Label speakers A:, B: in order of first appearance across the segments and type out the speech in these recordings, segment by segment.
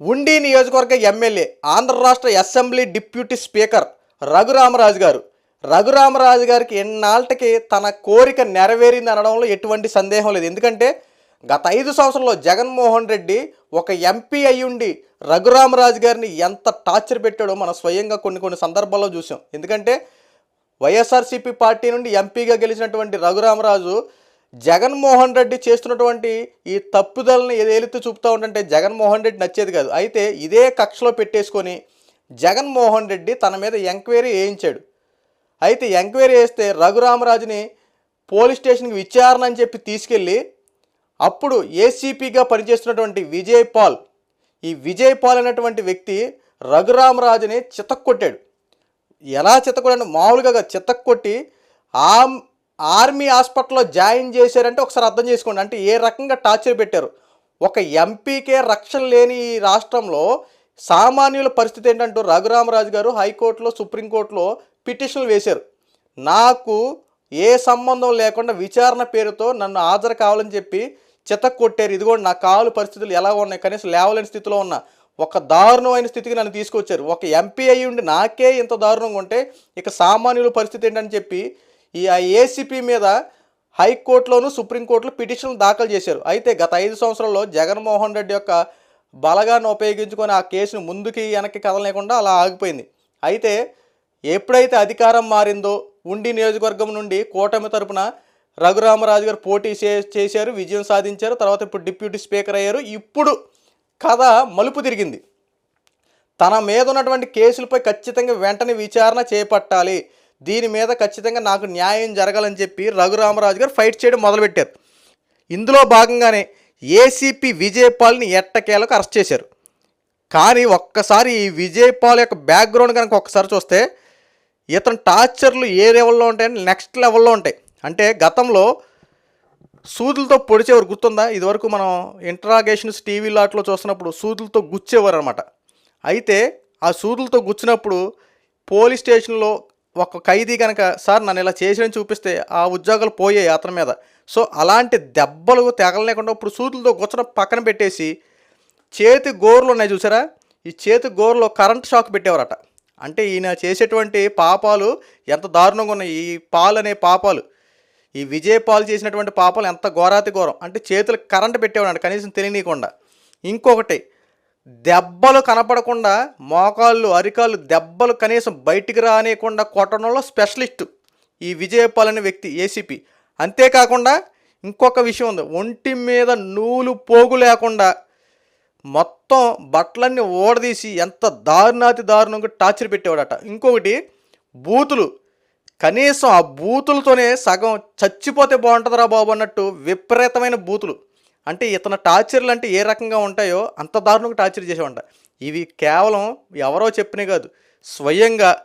A: ఉండి నియోజకవర్గ ఎమ్మెల్యే ఆంధ్ర రాష్ట్ర అసెంబ్లీ డిప్యూటీ స్పీకర్ రఘురామరాజు గారు. రఘురామరాజు గారికి ఎన్నాళ్ళకి తన కోరిక నెరవేరింది అనడంలో ఎటువంటి సందేహం లేదు. ఎందుకంటే గత ఐదు సంవత్సరంలో జగన్మోహన్ రెడ్డి ఒక ఎంపీ అయ్యుండి రఘురామరాజు గారిని ఎంత టార్చర్ పెట్టాడో మనం స్వయంగా కొన్ని కొన్ని సందర్భాల్లో చూసాం. ఎందుకంటే వైఎస్ఆర్సీపీ పార్టీ నుండి ఎంపీగా గెలిచినటువంటి రఘురామరాజు జగన్మోహన్ రెడ్డి చేస్తున్నటువంటి ఈ తప్పుదలని ఏదైతే చూపుతూ ఉంటే జగన్మోహన్ రెడ్డి నచ్చేది కాదు. అయితే ఇదే కక్షలో పెట్టేసుకొని జగన్మోహన్ రెడ్డి తన మీద ఎంక్వైరీ వేయించాడు. అయితే ఎంక్వైరీ వేస్తే రఘురామరాజుని పోలీస్ స్టేషన్కి విచారణ అని చెప్పి తీసుకెళ్ళి అప్పుడు ఏసీపీగా పనిచేస్తున్నటువంటి విజయ్ పాల్ ఈ విజయ్ పాల్ అనేటువంటి వ్యక్తి రఘురామరాజుని చితక్కొట్టాడు. ఎలా చితక్కొట్టాడు? మామూలుగా చితక్కొట్టి ఆ ఆర్మీ హాస్పిటల్లో జాయిన్ చేశారంటే ఒకసారి అర్థం చేసుకోండి. అంటే ఏ రకంగా టార్చర్ పెట్టారు? ఒక ఎంపీకే రక్షణ లేని ఈ రాష్ట్రంలో సామాన్యుల పరిస్థితి ఏంటంటూ రఘురామరాజు గారు హైకోర్టులో సుప్రీంకోర్టులో పిటిషన్లు వేశారు. నాకు ఏ సంబంధం లేకుండా విచారణ పేరుతో నన్ను హాజరు కావాలని చెప్పి చితక్ కొట్టారు. కూడా నా కాలు పరిస్థితులు ఎలా ఉన్నాయి? కనీసం లేవలేని స్థితిలో ఉన్నా. ఒక దారుణమైన స్థితికి నన్ను తీసుకొచ్చారు. ఒక ఎంపీ అయ్యి ఉండి నాకే ఇంత దారుణంగా ఉంటే ఇక సామాన్యుల పరిస్థితి ఏంటని చెప్పి ఈ ఆ ఏసీపీ మీద హైకోర్టులోను సుప్రీంకోర్టులో పిటిషన్లు దాఖలు చేశారు. అయితే గత ఐదు సంవత్సరాల్లో జగన్మోహన్ రెడ్డి యొక్క బలగాన్ని ఉపయోగించుకొని ఆ కేసును ముందుకి వెనక్కి కదలలేకుండా అలా ఆగిపోయింది. అయితే ఎప్పుడైతే అధికారం మారిందో ఉండి నియోజకవర్గం నుండి కూటమి తరపున రఘురామరాజు గారు పోటీ చే చేశారు విజయం సాధించారు తర్వాత ఇప్పుడు డిప్యూటీ స్పీకర్ అయ్యారు. ఇప్పుడు కథ మలుపు తిరిగింది. తన మీద ఉన్నటువంటి కేసులపై ఖచ్చితంగా వెంటనే విచారణ చేపట్టాలి. దీని మీద ఖచ్చితంగా నాకు న్యాయం జరగాలని చెప్పి రఘురామరాజు గారు ఫైట్ చేయడం మొదలుపెట్టారు. ఇందులో భాగంగానే ఏసీపీ విజయపాల్ని ఎట్టకేలకు అరెస్ట్ చేశారు. కానీ ఒక్కసారి ఈ విజయపాల్ యొక్క బ్యాక్గ్రౌండ్ కనుక ఒక్కసారి చూస్తే ఇతని టార్చర్లు ఏ లెవెల్లో ఉంటాయంటే నెక్స్ట్ లెవెల్లో ఉంటాయి. అంటే గతంలో సూదులతో పొడిచేవారు గుర్తుందా? ఇదివరకు మనం ఇంట్రాగేషన్స్ టీవీ లాట్లో చూస్తున్నప్పుడు సూదులతో గుచ్చేవారు అనమాట అయితే ఆ సూదులతో గుచ్చినప్పుడు పోలీస్ స్టేషన్లో ఒక ఖైదీ కనుక సార్ నన్ను ఇలా చేసిన చూపిస్తే ఆ ఉద్యోగాలు పోయాయి అతని మీద. సో అలాంటి దెబ్బలు తెగలేకుండా ఇప్పుడు సూదులతో గుచ్చడం పక్కన పెట్టేసి చేతి గోర్లు ఉన్నాయి చూసారా? ఈ చేతి గోర్లో కరెంట్ షాక్ పెట్టేవారట. అంటే ఈయన చేసేటువంటి పాపాలు ఎంత దారుణంగా ఉన్నాయి. ఈ పాలు అనే పాపాలు. ఈ విజయ్ పాల్ చేసినటువంటి పాపాలు ఎంత ఘోరాతి ఘోరం అంటే చేతులకు కరెంట్ పెట్టేవాడు కనీసం తెలియనీయకుండా. ఇంకొకటి దెబ్బలు కనపడకుండా మోకాళ్ళు అరికాళ్ళు దెబ్బలు కనీసం బయటికి రానియకుండా కొట్టడంలో స్పెషలిస్ట్. ఈ విజయపాల్ అనే వ్యక్తి ఏసీపీ. అంతేకాకుండా ఇంకొక విషయం ఉంది. ఒంటి మీద నూలు పోగు లేకుండా మొత్తం బట్టలన్నీ ఓడదీసి ఎంత దారుణాతి దారుణంగా టార్చర్ పెట్టేవాడట. ఇంకొకటి బూతులు. కనీసం ఆ బూతులతోనే సగం చచ్చిపోతే బాగుంటుందిరా బాబు అన్నట్టు విపరీతమైన బూతులు. అంటే ఇతను టార్చర్లు అంటే ఏ రకంగా ఉంటాయో అంత దారుణంగా టార్చర్ చేసేవంట. ఇవి కేవలం ఎవరో చెప్పినవి కాదు. స్వయంగా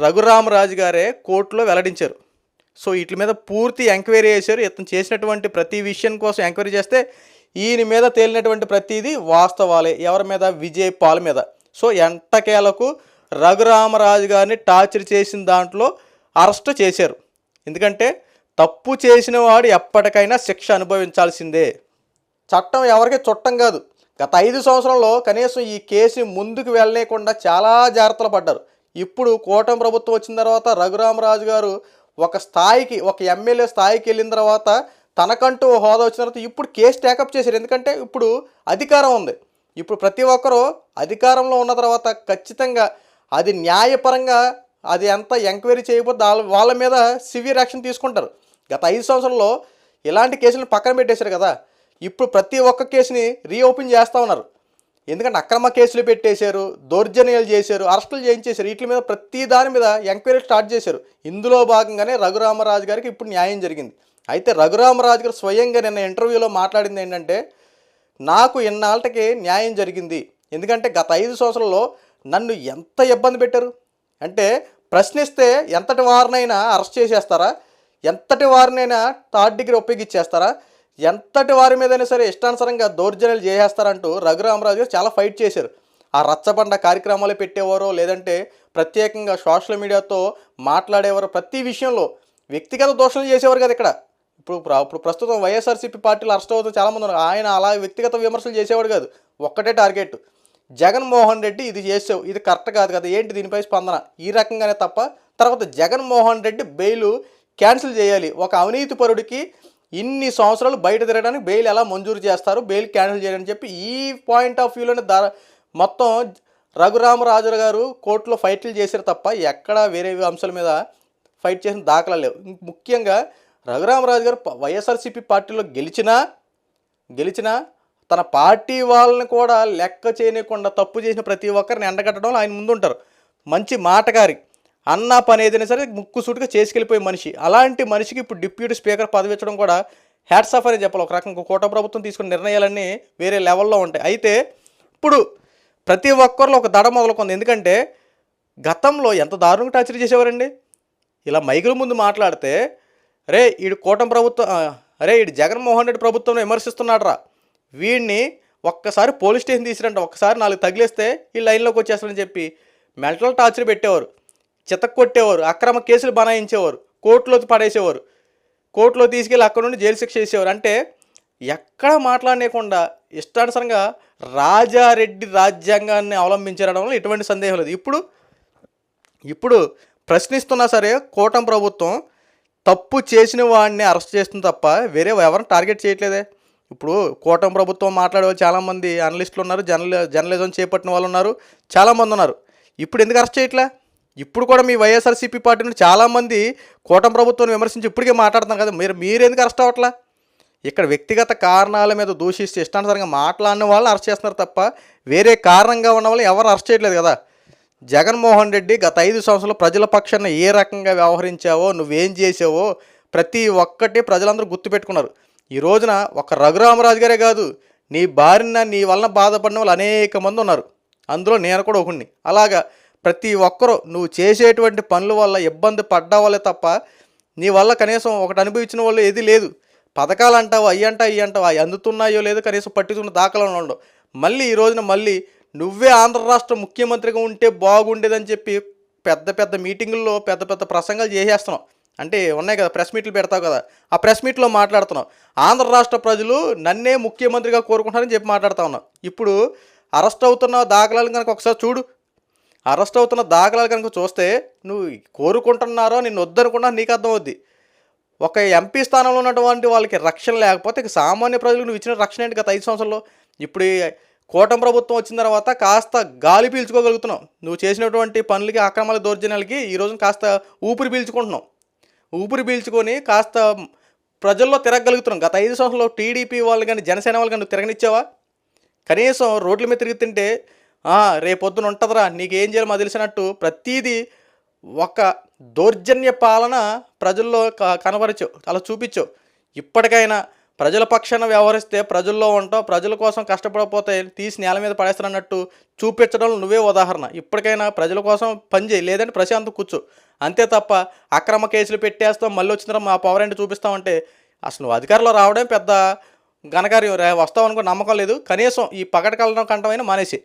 A: రఘురామరాజు గారే కోర్టులో వెల్లడించారు. సో వీటి మీద పూర్తి ఎంక్వైరీ చేశారు. ఇతను చేసినటువంటి ప్రతి విషయం కోసం ఎంక్వైరీ చేస్తే ఈయన మీద తేలినటువంటి ప్రతిదీ వాస్తవాలే. ఎవరి మీద? విజయ్ పాల్ మీద. సో ఎంటకేలకు రఘురామరాజు గారిని టార్చర్ చేసిన దాంట్లో అరెస్ట్ చేశారు. ఎందుకంటే తప్పు చేసిన వాడు ఎప్పటికైనా శిక్ష అనుభవించాల్సిందే. చట్టం ఎవరికి చుట్టం కాదు. గత ఐదు సంవత్సరంలో కనీసం ఈ కేసు ముందుకు వెళ్ళలేకుండా చాలా జాగ్రత్తలు పడ్డారు. ఇప్పుడు కూటమి ప్రభుత్వం వచ్చిన తర్వాత రఘురామరాజు గారు ఒక స్థాయికి ఒక ఎమ్మెల్యే స్థాయికి వెళ్ళిన తర్వాత తనకంటూ హోదా వచ్చిన తర్వాత ఇప్పుడు కేసు టేకప్ చేశారు. ఎందుకంటే ఇప్పుడు అధికారం ఉంది. ఇప్పుడు ప్రతి ఒక్కరూ అధికారంలో ఉన్న తర్వాత ఖచ్చితంగా అది న్యాయపరంగా అది ఎంత ఎంక్వైరీ చేయకపోతే వాళ్ళ వాళ్ళ మీద సివియర్ యాక్షన్ తీసుకుంటారు. గత ఐదు సంవత్సరంలో ఇలాంటి కేసులను పక్కన పెట్టేశారు కదా. ఇప్పుడు ప్రతి ఒక్క కేసుని రీఓపెన్ చేస్తూ ఉన్నారు. ఎందుకంటే అక్రమ కేసులు పెట్టేశారు దౌర్జన్యాలు చేశారు అరెస్టులు చేయించేశారు వీటి మీద ప్రతి దాని మీద ఎంక్వైరీ స్టార్ట్ చేశారు. ఇందులో భాగంగానే రఘురామరాజు గారికి ఇప్పుడు న్యాయం జరిగింది. అయితే రఘురామరాజు గారు స్వయంగా నిన్న ఇంటర్వ్యూలో మాట్లాడింది ఏంటంటే నాకు ఇన్నాళ్ళకి న్యాయం జరిగింది. ఎందుకంటే గత ఐదు సంవత్సరాల్లో నన్ను ఎంత ఇబ్బంది పెట్టారు? అంటే ప్రశ్నిస్తే ఎంతటి వారినైనా అరెస్ట్ చేసేస్తారా? ఎంతటి వారినైనా థర్డ్ డిగ్రీ ఒప్పించేస్తారా ఎంతటి వారి మీదైనా సరే ఇష్టానుసరంగా దౌర్జన్యాలు చేసేస్తారంటూ రఘురామరాజు గారు చాలా ఫైట్ చేశారు. ఆ రచ్చబండ కార్యక్రమాలు పెట్టేవారో లేదంటే ప్రత్యేకంగా సోషల్ మీడియాతో మాట్లాడేవారు ప్రతి విషయంలో వ్యక్తిగత దోషణలు చేసేవారు కదా ఇక్కడ. ఇప్పుడు ఇప్పుడు ప్రస్తుతం వైఎస్ఆర్సీపీ పార్టీలు అరెస్ట్ అవుతూ చాలామంది ఉన్నారు. ఆయన అలా వ్యక్తిగత విమర్శలు చేసేవాడు కాదు. ఒక్కటే టార్గెట్. జగన్మోహన్ రెడ్డి ఇది చేసావు. ఇది కరెక్ట్ కాదు కదా. ఏంటి దీనిపై స్పందన? ఈ రకంగానే తప్ప తర్వాత జగన్మోహన్ రెడ్డి బెయిల్ క్యాన్సిల్ చేయాలి. ఒక అవినీతి పరుడికి ఇన్ని సంవత్సరాలు బయట తిరగడానికి బెయిల్ ఎలా మంజూరు చేస్తారు? బెయిల్ క్యాన్సిల్ చేయాలని చెప్పి ఈ పాయింట్ ఆఫ్ వ్యూలోనే దా మొత్తం రఘురామరాజు గారు కోర్టులో ఫైట్లు చేశారు తప్ప ఎక్కడా వేరే అంశాల మీద ఫైట్ చేసిన దాఖలా లేవు. ముఖ్యంగా రఘురామరాజు గారు వైఎస్ఆర్సీపీ పార్టీలో గెలిచినా గెలిచినా తన పార్టీ వాళ్ళని కూడా లెక్క చేయకుండా తప్పు చేసిన ప్రతి ఒక్కరిని ఎండగట్టడంలో ఆయన ముందుంటారు. మంచి మాటగారి. అన్న పని ఏదైనా సరే ముక్కు సూటిగా చేసుకెళ్ళిపోయే మనిషి. అలాంటి మనిషికి ఇప్పుడు డిప్యూటీ స్పీకర్ పదవి ఇచ్చడం కూడా హ్యాట్స్ ఆఫ్ అని చెప్పాలి. ఒక రకంగా కూట ప్రభుత్వం తీసుకున్న నిర్ణయాలన్నీ వేరే లెవెల్లో ఉంటాయి. అయితే ఇప్పుడు ప్రతి ఒక్కరిలో ఒక దడ మొదలుకుంది. ఎందుకంటే గతంలో ఎంత దారుణంగా టార్చర్ చేసేవారండి? ఇలా మైకుల ముందు మాట్లాడితే రే ఈడు కూటమి ప్రభుత్వం అరే ఈడు జగన్మోహన్ రెడ్డి ప్రభుత్వం విమర్శిస్తున్నాడరా. వీడిని ఒక్కసారి పోలీస్ స్టేషన్ తీసిరంట ఒక్కసారి నాలుగు తగిలేస్తే ఈ లైన్లోకి వచ్చేస్తారని చెప్పి మెంటల్ టార్చర్ పెట్టేవారు. కొట్టేవారు అక్రమ కేసులు బనాయించేవారు కోర్టులో పడేసేవారు కోర్టులో తీసుకెళ్ళి అక్కడ నుండి జైలు శిక్ష చేసేవారు. అంటే ఎక్కడ మాట్లాడలేకుండా ఇష్టానుసరంగా రాజారెడ్డి రాజ్యాంగాన్ని అవలంబించడంలో ఎటువంటి సందేహం లేదు. ఇప్పుడు ఇప్పుడు ప్రశ్నిస్తున్నా సరే కూటమి ప్రభుత్వం తప్పు చేసిన వాడిని అరెస్ట్ చేస్తుంది తప్ప వేరే ఎవరిని టార్గెట్ చేయట్లేదే. ఇప్పుడు కూటమి ప్రభుత్వం మాట్లాడే వాళ్ళు చాలామంది అనలిస్టులు ఉన్నారు జర్నలి జర్నలిజం చేపట్టిన వాళ్ళు ఉన్నారు చాలామంది ఉన్నారు. ఇప్పుడు ఎందుకు అరెస్ట్ చేయట్లే? ఇప్పుడు కూడా మీ వైఎస్ఆర్సీపీ పార్టీ నుండి చాలామంది కూటమి ప్రభుత్వాన్ని విమర్శించి ఇప్పటికే మాట్లాడుతున్నారు కదా మీరు మీరెందుకు అరెస్ట్ అవ్వట్లా? ఇక్కడ వ్యక్తిగత కారణాల మీద దూషిస్తే ఇష్టానుసారంగా మాట్లాడిన వాళ్ళని అరెస్ట్ చేస్తున్నారు తప్ప వేరే కారణంగా ఉన్న వాళ్ళు ఎవరు అరెస్ట్ చేయట్లేదు కదా. జగన్మోహన్ రెడ్డి గత ఐదు సంవత్సరాలు ప్రజల పక్షాన ఏ రకంగా వ్యవహరించావో నువ్వేం చేసావో ప్రతి ఒక్కటి ప్రజలందరూ గుర్తుపెట్టుకున్నారు. ఈ రోజున ఒక రఘురామరాజు గారే కాదు నీ బారిన నీ వలన బాధపడిన వాళ్ళు అనేక మంది ఉన్నారు. అందులో నేను కూడా ఒకడిని. అలాగా ప్రతి ఒక్కరూ నువ్వు చేసేటువంటి పనుల వల్ల ఇబ్బంది పడ్డా వాళ్ళే తప్ప నీ వల్ల కనీసం ఒకటి అనుభవించిన వాళ్ళు ఏది లేదు. పథకాలు అంటావు అయ్యి అంటావు ఇవి అంటావు అవి అందుతున్నాయో లేదో కనీసం పట్టించుకున్న దాఖలు ఉండవు. మళ్ళీ ఈ రోజున మళ్ళీ నువ్వే ఆంధ్ర రాష్ట్ర ముఖ్యమంత్రిగా ఉంటే బాగుండేదని చెప్పి పెద్ద పెద్ద మీటింగుల్లో పెద్ద పెద్ద ప్రసంగాలు చేసేస్తున్నావు. అంటే ఉన్నాయి కదా ప్రెస్ మీట్లు పెడతావు కదా ఆ ప్రెస్ మీట్లో మాట్లాడుతున్నావు. ఆంధ్ర రాష్ట్ర ప్రజలు నన్నే ముఖ్యమంత్రిగా కోరుకుంటారని చెప్పి మాట్లాడుతా ఉన్నావు. ఇప్పుడు అరెస్ట్ అవుతున్న దాఖలాలు కనుక ఒకసారి చూడు అరెస్ట్ అవుతున్న దాఖలాలు కనుక చూస్తే నువ్వు కోరుకుంటున్నారో నిన్ను వద్దనుకున్నా నీకు అర్థమవుద్ది. ఒక ఎంపీ స్థానంలో ఉన్నటువంటి వాళ్ళకి రక్షణ లేకపోతే ఇక సామాన్య ప్రజలకు నువ్వు ఇచ్చిన రక్షణ ఏంటి గత ఐదు సంవత్సరాల్లో? ఇప్పుడు కూటమి ప్రభుత్వం వచ్చిన తర్వాత కాస్త గాలి పీల్చుకోగలుగుతున్నావు. నువ్వు చేసినటువంటి పనులకి అక్రమాల దౌర్జన్యాలకి ఈ రోజున కాస్త ఊపిరి పీల్చుకుంటున్నావు. ఊపిరి పీల్చుకొని కాస్త ప్రజల్లో తిరగలుగుతున్నాం గత ఐదు సంవత్సరాల్లో టీడీపీ వాళ్ళు కానీ జనసేన వాళ్ళు కానీ నువ్వు తిరగనిచ్చావా? కనీసం రోడ్ల మీద తిరుగుతుంటే రేపొద్దున ఉంటుందిరా. నీకేం చేయాలి మా తెలిసినట్టు ప్రతీది ఒక దౌర్జన్య పాలన ప్రజల్లో క- కనబరచవు అలా చూపించు. ఇప్పటికైనా ప్రజల పక్షాన వ్యవహరిస్తే ప్రజల్లో ఉంటావు ప్రజల కోసం కష్టపడకపోతే తీసి నేల మీద పడేస్తానన్నట్టు చూపించడం నువ్వే ఉదాహరణ. ఇప్పటికైనా ప్రజల కోసం పనిచేయి లేదంటే ప్రశాంత కూర్చో. అంతే తప్ప అక్రమ కేసులు పెట్టేస్తాం మళ్ళీ వచ్చిన మా పవర్ ఏంటి చూపిస్తామంటే అసలు నువ్వు అధికారంలో రావడం పెద్ద ఘనకార్యం. రే- వస్తావు అనుకో నమ్మకం లేదు. కనీసం ఈ పగటకలడం కంటమైన కంటమైనా మానేసి